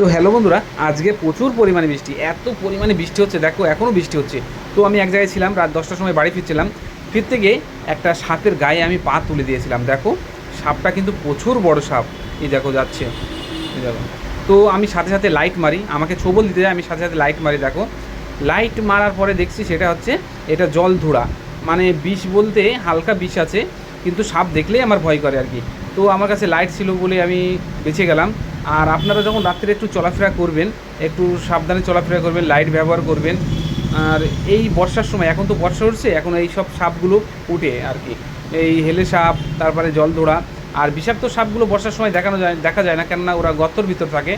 তো হ্যালো বন্ধুরা, আজকে প্রচুর পরিমাণে বৃষ্টি, এত পরিমাণে বৃষ্টি হচ্ছে, দেখো এখনও বৃষ্টি হচ্ছে। তো আমি এক জায়গায় ছিলাম, রাত দশটার সময় বাড়ি ফিরছিলাম, ফিরতে গিয়ে একটা সাপের গায়ে আমি পা তুলে দিয়েছিলাম, দেখো। সাপটা কিন্তু প্রচুর বড় সাপ, এই দেখো যাচ্ছে দেখো। তো আমি সাথে সাথে লাইট মারি, আমাকে ছবল দিতে যায়, আমি সাথে সাথে লাইট মারি, দেখো। লাইট মারার পরে দেখছি সেটা হচ্ছে, এটা জল ধুরা। মানে বিষ বলতে হালকা বিষ আছে, কিন্তু সাপ দেখলেই আমার ভয় করে আর কি। তো আমার কাছে লাইট ছিল বলে আমি বেঁচে গেলাম। আর আপনারা যখন রাত্রে একটু চলাফেরা করবেন, একটু সাবধানে চলাফেরা করবেন লাইট ব্যবহার করবেন, আর এই বর্ষার সময়, এখন তো বর্ষা উঠছে এখন এই সব সাপগুলো উঠে আর কি। এই হেলে সাপ, তারপরে জল ধরা আর বিষাক্ত সাপগুলো বর্ষার সময় দেখানো যায়, দেখা যায় না, কেননা ওরা গর্তর ভিতর থাকে।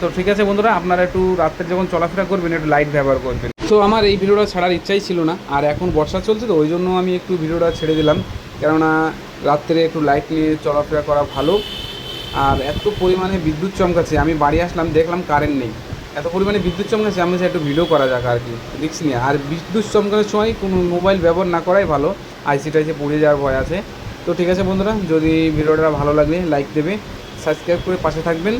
তো ঠিক আছে বন্ধুরা, আপনারা একটু রাত্রে যখন চলাফেরা করবেন, একটু লাইট ব্যবহার করবেন। তো আমার এই ভিডিওটা ছাড়ার ইচ্ছাই ছিল না, আর এখন বর্ষা চলছে তো, ওই জন্য আমি একটু ভিডিওটা ছেড়ে দিলাম। কেননা রাত্রে একটু লাইট নিয়ে চলাফেরা করা ভালো। আর এত পরিমাণে বিদ্যুৎ চমকাচ্ছে, আমি বাড়ি আসলাম, দেখলাম কারেন্ট নেই। এত পরিমাণে বিদ্যুৎ চমকাচ্ছে, আমি একটু ভিডিও করা যাক আর কি রিক্স নিয়ে আর বিদ্যুৎ চমকানোর সময় কোনো মোবাইল ব্যবহার না করাই ভালো আইসি টাইসি পড়ে যাওয়ার ভয় আছে। তো ঠিক আছে বন্ধুরা, যদি ভিডিওটা ভালো লাগলে লাইক দেবে সাবস্ক্রাইব করে পাশে থাকবেন।